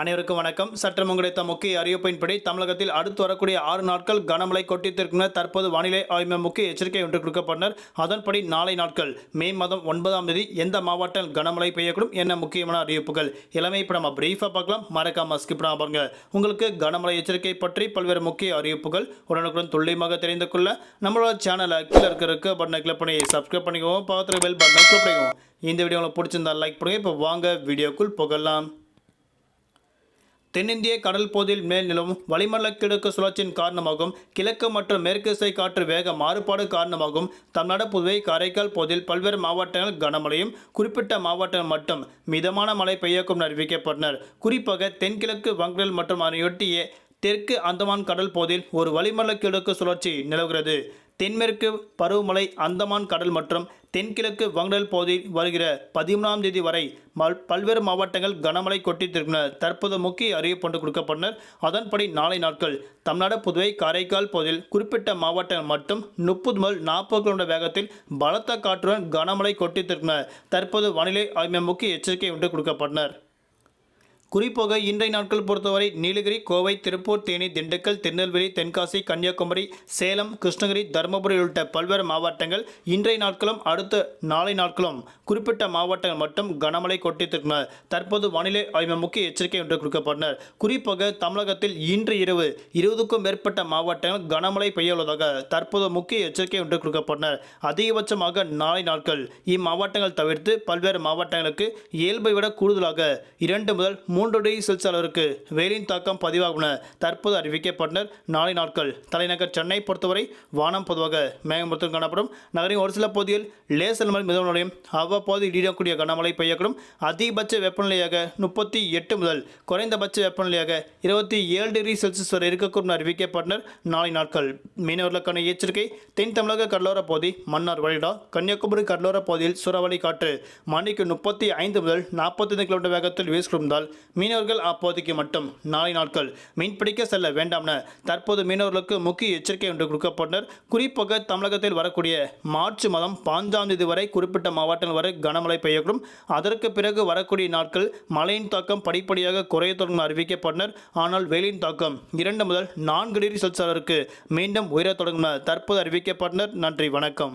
அனைவருக்கும் வணக்கம். சற்றம் கிடைத்த முக்கிய அறிவிப்பின்படி தமிழகத்தில் அடுத்து வரக்கூடிய ஆறு நாட்கள் கனமழை கொட்டித்திருக்கின்ற தற்போது வானிலை ஆய்வு மையம் முக்கிய எச்சரிக்கை ஒன்று கொடுக்கப்பட்டனர். அதன்படி நாளை நாட்கள் மே மாதம் ஒன்பதாம் தேதி எந்த மாவட்டம் கனமழை பெய்யக்கூடும் என்ன முக்கியமான அறிவிப்புகள். இளமை இப்போ நம்ம பிரீஃபாக பார்க்கலாம். மறக்காம ஸ்கிப் பண்ணாம பாருங்க. உங்களுக்கு கனமழை எச்சரிக்கை பற்றி பல்வேறு முக்கிய அறிவிப்புகள் உடனுக்குடன் துல்லியமாக தெரிந்து கொள்ள நம்மளோட சேனலை கீழே இருக்கிற பட்டனை கிளிக் பண்ணி சப்ஸ்கிரைப் பண்ணிக்கோ பக்கத்தில் பெல் பட்டனை கிளிக் பண்ணிக்குவோம் இந்த வீடியோ உங்களுக்கு பிடிச்சிருந்தா லைக் பண்ணுங்க. இப்போ வாங்க வீடியோக்குள் புகழலாம் தென்னிந்திய கடல் பகுதியில் மேல் நிலவும் வளிமண்டல கிழக்கு சுழற்சியின் காரணமாகவும் கிழக்கு மற்றும் மேற்கு திசை காற்று வேக மாறுபாடு காரணமாகவும் தமிழ்நாடு புதுவை காரைக்கால் பகுதியில் பல்வேறு மாவட்டங்கள் கனமழையும் குறிப்பிட்ட மாவட்டங்கள் மட்டும் மிதமான மழை பெய்யக்கும் அறிவிக்கப்பட்டனர். குறிப்பாக தென்கிழக்கு வங்கடல் மற்றும் அதனையொட்டிய தெற்கு அந்தமான் கடல் பகுதியில் ஒரு வளிமண்டல கிழக்கு சுழற்சி நிலவுகிறது. தென்மேற்கு பருவமழை அந்தமான் கடல் மற்றும் தென்கிழக்கு வங்கடல் பகுதியில் வருகிற பதிமூணாம் தேதி வரை மல் பல்வேறு மாவட்டங்கள் கனமழை கொட்டித்திருக்கின்றன. தற்போது முக்கிய அறிவிப்பு ஒன்று கொடுக்கப்பட்டனர் அதன்படி நாளை நாட்கள் தமிழ்நாடு புதுவை காரைக்கால் பகுதியில் குறிப்பிட்ட மாவட்டங்கள் மட்டும் முப்பது முதல் நாற்பது கிலோமீட்டர் வேகத்தில் பலத்த காற்றுடன் கனமழை கொட்டித்திருக்கின்றன. தற்போது வானிலை ஆய்வு முக்கிய எச்சரிக்கை ஒன்று கொடுக்கப்பட்டனர் குறிப்பாக இன்றைய நாட்கள் பொறுத்தவரை நீலகிரி கோவை திருப்பூர் தேனி திண்டுக்கல் திருநெல்வேலி தென்காசி கன்னியாகுமரி சேலம் கிருஷ்ணகிரி தருமபுரி உள்ளிட்ட பல்வேறு மாவட்டங்கள் இன்றைய நாட்களும் அடுத்த நாளை நாட்களும் குறிப்பிட்ட மாவட்டங்கள் மட்டும் கனமழை கொட்டித்திருக்கின்றனர் தற்போது வானிலை ஆய்வு முக்கிய எச்சரிக்கை ஒன்று கொடுக்கப்பட்டனர். குறிப்பாக தமிழகத்தில் இன்று இரவு இருபதுக்கும் மேற்பட்ட மாவட்டங்கள் கனமழை பெய்ய உள்ளதாக தற்போது முக்கிய எச்சரிக்கை ஒன்று கொடுக்கப்பட்டனர். அதிகபட்சமாக நாளை நாட்கள் இம்மாவட்டங்கள் தவிர்த்து பல்வேறு மாவட்டங்களுக்கு இயல்பை விட கூடுதலாக இரண்டு முதல் மூன்று டிகிரி செல்சியஸ் அளவிற்கு வெயிலின் தாக்கம் பதிவாகும் என தற்போது அறிவிக்கப்பட்டனர். நாளை நாட்கள் தலைநகர் சென்னை பொறுத்தவரை வானம் பொதுவாக மேகமூர்த்தம் காணப்படும். நகரின் ஒரு சில பகுதியில் லேசர் மழை மிதமழையும் அவ்வப்போது இடியக்கூடிய கனமழை பெய்யக்கூடும். அதிகபட்ச வெப்பநிலையாக முப்பத்தி எட்டு முதல் குறைந்தபட்ச வெப்பநிலையாக இருபத்தி ஏழு டிகிரி செல்சியஸ் வரை இருக்கக்கூடும் என அறிவிக்கப்பட்டனர். நாளை நாட்கள் மீனவர்களுக்கான எச்சரிக்கை. தென் தமிழக கடலோர பகுதி மன்னார் வழிடா கன்னியாகுமரி கடலோர பகுதியில் சூறாவளி காற்று மணிக்கு முப்பத்தி ஐந்து முதல் நாற்பத்தைந்து கிலோமீட்டர் வேகத்தில் வீசிக்கொண்டால் மீனவர்கள் அப்போதைக்கு மட்டும் நாளை நாட்கள் மீன்பிடிக்க செல்ல வேண்டாம்னு தற்போது மீனவர்களுக்கு முக்கிய எச்சரிக்கை ஒன்று கொடுக்கப்பட்டனர். குறிப்பாக தமிழகத்தில் வரக்கூடிய மார்ச் மாதம் பாஞ்சாம் தேதி வரை குறிப்பிட்ட மாவட்டங்கள் வரை கனமழை பெய்யக்கூடும். அதற்கு பிறகு வரக்கூடிய நாட்கள் மழையின் தாக்கம் படிப்படியாக குறைய தொடங்கும் அறிவிக்கப்பட்டனர். ஆனால் வெயிலின் தாக்கம் இரண்டு முதல் நான்கு டிகிரி செல்சியஸ் அளவிற்கு மீண்டும் உயரத் தொடங்கும் தற்போது அறிவிக்கப்பட்டனர். நன்றி வணக்கம்.